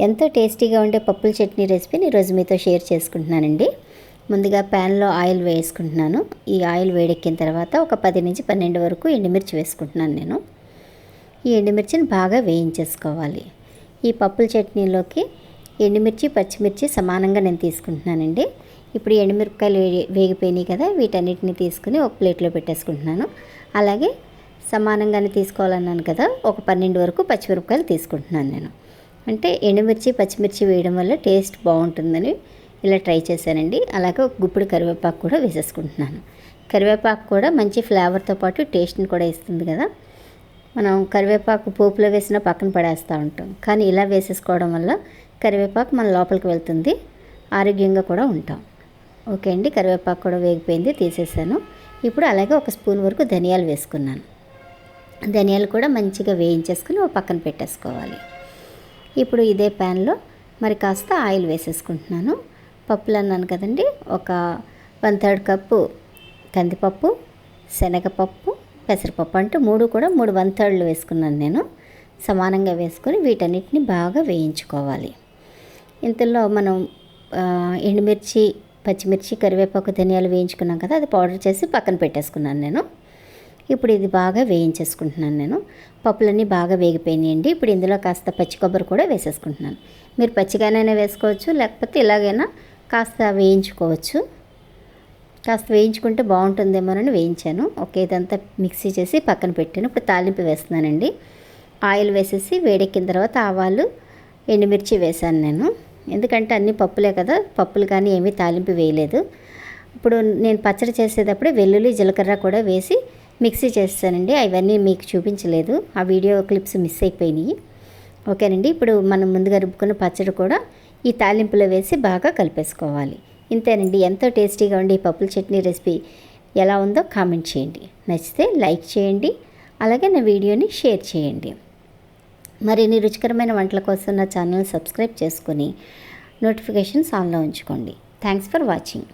ఎంతో టేస్టీగా ఉండే పప్పుల చట్నీ రెసిపీని ఈరోజు మీతో షేర్ చేసుకుంటున్నానండి. ముందుగా ప్యాన్లో ఆయిల్ వేసుకుంటున్నాను. ఈ ఆయిల్ వేడెక్కిన తర్వాత ఒక పది నుంచి పన్నెండు వరకు ఎండుమిర్చి వేసుకుంటున్నాను నేను. ఈ ఎండుమిర్చిని బాగా వేయించేసుకోవాలి. ఈ పప్పుల చట్నీలోకి ఎండుమిర్చి పచ్చిమిర్చి సమానంగా నేను తీసుకుంటున్నానండి. ఇప్పుడు ఎండుమిరపకాయలు వే- వేగిపోయినాయి కదా వీటన్నిటిని తీసుకుని ఒక ప్లేట్లో పెట్టేసుకుంటున్నాను. అలాగే సమానంగానే తీసుకోవాలన్నాను కదా ఒక పన్నెండు వరకు పచ్చిమిరపకాయలు తీసుకుంటున్నాను నేను. అంటే ఎండుమిర్చి పచ్చిమిర్చి వేయడం వల్ల టేస్ట్ బాగుంటుందని ఇలా ట్రై చేశానండి. అలాగే ఒక గుప్పుడు కరివేపాకు కూడా వేసేసుకుంటున్నాను. కరివేపాకు కూడా మంచి ఫ్లేవర్తో పాటు టేస్ట్ని కూడా ఇస్తుంది కదా. మనం కరివేపాకు పోపులో వేసిన పక్కన పడేస్తూ ఉంటాం. కానీ ఇలా వేసేసుకోవడం వల్ల కరివేపాకు మన లోపలికి వెళ్తుంది. ఆరోగ్యంగా కూడా ఉంటాం. ఓకే అండి కరివేపాకు కూడా వేగిపోయింది తీసేసాను. ఇప్పుడు అలాగే ఒక స్పూన్ వరకు ధనియాలు వేసుకున్నాను. ధనియాలు కూడా మంచిగా వేయించేసుకుని ఒక పక్కన పెట్టేసుకోవాలి. ఇప్పుడు ఇదే ప్యాన్లో మరి కాస్త ఆయిల్ వేసేసుకుంటున్నాను. పప్పులు అన్నాను కదండి ఒక వన్ థర్డ్ కప్పు కందిపప్పు శనగపప్పు పెసరపప్పు అంటే మూడు కూడా మూడు వన్ థర్డ్లు వేసుకున్నాను నేను. సమానంగా వేసుకొని వీటన్నిటిని బాగా వేయించుకోవాలి. ఇంతలో మనం ఎండుమిర్చి పచ్చిమిర్చి కరివేపాకు ధనియాలు వేయించుకున్నాం కదా అది పౌడర్ చేసి పక్కన పెట్టేసుకున్నాను నేను. ఇప్పుడు ఇది బాగా వేయించేసుకుంటున్నాను నేను. పప్పులన్నీ బాగా వేగిపోయినాయండి. ఇప్పుడు ఇందులో కాస్త పచ్చి కొబ్బరి కూడా వేసేసుకుంటున్నాను. మీరు పచ్చిగానైనా వేసుకోవచ్చు లేకపోతే ఇలాగైనా కాస్త వేయించుకోవచ్చు. కాస్త వేయించుకుంటే బాగుంటుందేమోనని వేయించాను. ఓకే ఇదంతా మిక్సీ చేసి పక్కన పెట్టాను. ఇప్పుడు తాలింపు వేస్తున్నానండి. ఆయిల్ వేసేసి వేడెక్కిన తర్వాత ఆవాలు ఎండుమిర్చి వేశాను నేను. ఎందుకంటే అన్ని పప్పులే కదా పప్పులు కానీ ఏమీ తాలింపు వేయలేదు. ఇప్పుడు నేను పచ్చడి చేసేటప్పుడు వెల్లుల్లి జీలకర్ర కూడా వేసి మిక్సీ చేస్తానండి. అవన్నీ మీకు చూపించలేదు. ఆ వీడియో క్లిప్స్ మిస్ అయిపోయినాయి. ఓకేనండి. ఇప్పుడు మనం ముందుగా రుబ్బుకున్న పచ్చడి కూడా ఈ తాలింపులో వేసి బాగా కలిపేసుకోవాలి. ఇంతేనండి. ఎంతో టేస్టీగా ఉండే ఈ పప్పుల చట్నీ రెసిపీ ఎలా ఉందో కామెంట్ చేయండి. నచ్చితే లైక్ చేయండి. అలాగే నా వీడియోని షేర్ చేయండి. మరిన్ని రుచికరమైన వంటల కోసం నా ఛానల్ సబ్స్క్రైబ్ చేసుకొని నోటిఫికేషన్స్ ఆన్లో ఉంచుకోండి. Thanks for watching.